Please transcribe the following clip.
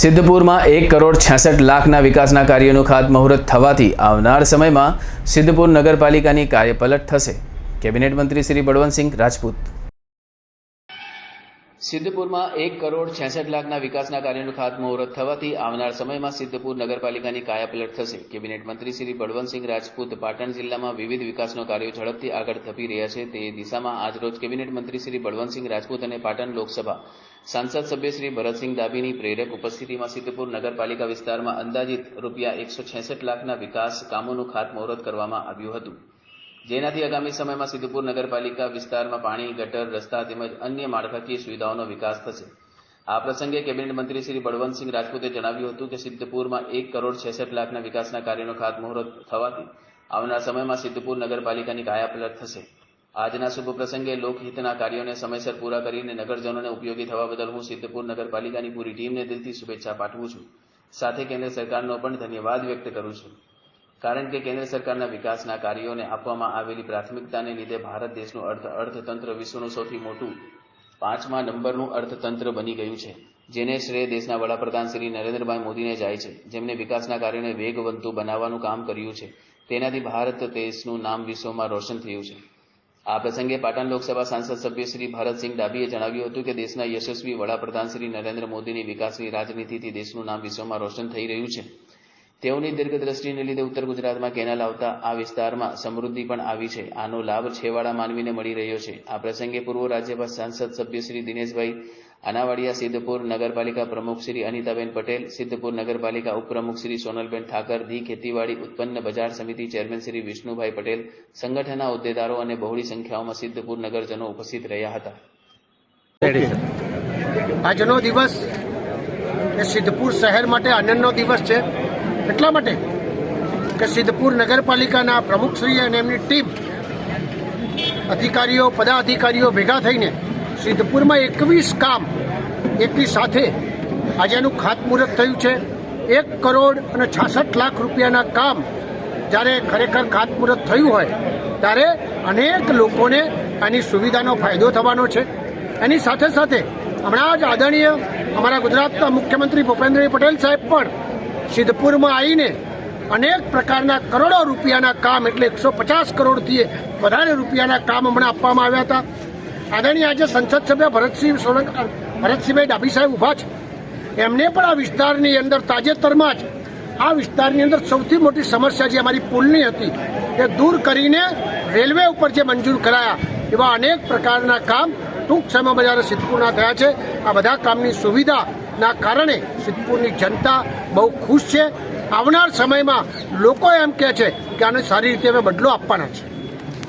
સિદ્ધપુરમાં એક કરોડ છાસઠ લાખના વિકાસના કાર્યોનું ખાતમુહૂર્ત થવાથી આવનાર સમયમાં સિદ્ધપુર નગરપાલિકાની કાર્યપલટ થશે. કેબિનેટ મંત્રી શ્રી બળવંતસિંહ રાજપૂત સિદ્ધપુરમાં એક કરોડ છેસઠ લાખના વિકાસના કાર્યોનું ખાતમુહૂર્ત થવાથી આવનાર સમયમાં સિદ્ધપુર નગરપાલિકાની કાયાપલટ થશે. કેબિનેટ મંત્રી શ્રી બળવંતસિંહ રાજપૂત પાટણ જિલ્લામાં વિવિધ વિકાસનો કાર્યો ઝડપથી આગળ ધપી રહ્યા છે. તે દિશામાં આજરોજ કેબિનેટ મંત્રી શ્રી બળવંતસિંહ રાજપૂત અને પાટણ લોકસભા સાંસદ સભ્ય શ્રી ભરતસિંહ ડાબીની પ્રેરક ઉપસ્થિતિમાં સિદ્ધપુર નગરપાલિકા વિસ્તારમાં અંદાજિત રૂપિયા એકસો છેસઠ લાખના વિકાસ કામોનું ખાતમુહૂર્ત કરવામાં આવ્યું હતું. જેનાથી આગામી સમયમાં સિદ્ધપુર નગરપાલિકા વિસ્તારમાં પાણી, ગટર, રસ્તા તેમજ અન્ય માળખાકીય સુવિધાઓનો વિકાસ થશે. આ પ્રસંગે કેબિનેટ મંત્રી શ્રી બળવંતસિંહ રાજપૂતે જણાવ્યું હતું કે સિદ્ધપુરમાં એક કરોડ છેસઠ લાખના વિકાસના કાર્યનો ખાતમુહૂર્ત થવાથી આવનાર સમયમાં સિદ્ધપુર નગરપાલિકાની કાયાપલટ થશે. આજના શુભ પ્રસંગે લોકહિતના કાર્યોને સમયસર પૂરા કરીને નગરજનોને ઉપયોગી થવા બદલ હું સિદ્ધપુર નગરપાલિકાની પૂરી ટીમને દિલથી શુભેચ્છા પાઠવું છું. સાથે કેન્દ્ર સરકારનો પણ ધન્યવાદ વ્યક્ત કરું છું. કારણ કે કેન્દ્ર સરકારના વિકાસના કાર્યોને આપવામાં આવેલી પ્રાથમિકતાને લીધે ભારત દેશનું અર્થ, અર્થતંત્ર વિશ્વનું સૌથી મોટું પાંચમા નંબરનું અર્થતંત્ર બની ગયું છે, જેને શ્રેય દેશના વડાપ્રધાન શ્રી નરેન્દ્રભાઈ મોદીને જાય છે. જેમને વિકાસના કાર્યોને વેગવંતુ બનાવવાનું કામ કર્યું છે. તેનાથી ભારત દેશનું નામ વિશ્વમાં રોશન થયું છે. આ પ્રસંગે પાટણ લોકસભા સાંસદ સભ્ય શ્રી ભરતસિંહ ડાબીએ જણાવ્યું હતું કે દેશના યશસ્વી વડાપ્રધાન શ્રી નરેન્દ્ર મોદીની વિકાસની રાજનીતિથી દેશનું નામ વિશ્વમાં રોશન થઈ રહ્યું છે. તેઓની દીર્ઘદ્રષ્ટિને લીધે ઉત્તર ગુજરાતમાં કેનાલ આવતા આ વિસ્તારમાં સમૃદ્ધિ પણ આવી છે. આનો લાભ છેવાડા માનવીને મળી રહ્યો છે. આ પ્રસંગે પૂર્વ રાજ્યસભા સાંસદ સભ્ય શ્રી દિનેશભાઈ અનાવાડિયા સિદ્ધપુર નગરપાલિકા પ્રમુખ શ્રી અનિતાબેન પટેલ, સિદ્ધપુર નગરપાલિકા ઉપપ્રમુખ શ્રી સોનલબેન ઠાકર ધી ખેતીવાડી ઉત્પન્ન બજાર સમિતિ ચેરમેન શ્રી વિષ્ણુભાઈ પટેલ, સંગઠનના હોદ્દેદારો અને બહોળી સંખ્યાઓમાં સિદ્ધપુર નગરજનો ઉપસ્થિત રહ્યા હતા. આજનો દિવસ સિદ્ધપુર શહેર માટે આનંદનો દિવસ છે. એટલા માટે કે સિદ્ધપુર નગરપાલિકાના પ્રમુખશ્રી અને એમની ટીમ અધિકારીઓ, પદાધિકારીઓ ભેગા થઈને સિદ્ધપુરમાં એકવીસ કામ એકની સાથે આજે એનું ખાતમુહૂર્ત થયું છે. એક કરોડ અને છાસઠ લાખ રૂપિયાના કામ જ્યારે ખરેખર ખાતમુહૂર્ત થયું હોય ત્યારે અનેક લોકોને આની સુવિધાનો ફાયદો થવાનો છે. એની સાથે સાથે હમણાં જ આદરણીય અમારા ગુજરાતના મુખ્યમંત્રી ભૂપેન્દ્રભાઈ પટેલ સાહેબ પણ સિદ્ધપુરમાં આવીને અનેક પ્રકારના કરોડો રૂપિયાના કામ, એટલે એકસો પચાસ કરોડથી વધારે રૂપિયાના કામ હમણાં આપવામાં આવ્યા હતા. આદરણીય આજે સંસદ સભ્ય ભરતસિંહ સોલંક ભરતસિંહભાઈ ડાભી સાહેબ ઊભા છે. એમને પણ આ વિસ્તારની અંદર તાજેતરમાં જ, આ વિસ્તારની અંદર સૌથી મોટી સમસ્યા જે અમારી પુલની હતી, એ દૂર કરીને રેલવે ઉપર જે મંજૂર કરાયા, એવા અનેક પ્રકારના કામ ટૂંક સમયમાં જ્યારે સિદ્ધપુરના થયા છે. આ બધા કામની સુવિધાના કારણે સિદ્ધપુરની જનતા બહુ ખુશ છે. આવનાર સમયમાં લોકો એમ કહે છે કે આને સારી રીતે અમે બદલો આપવાના છે.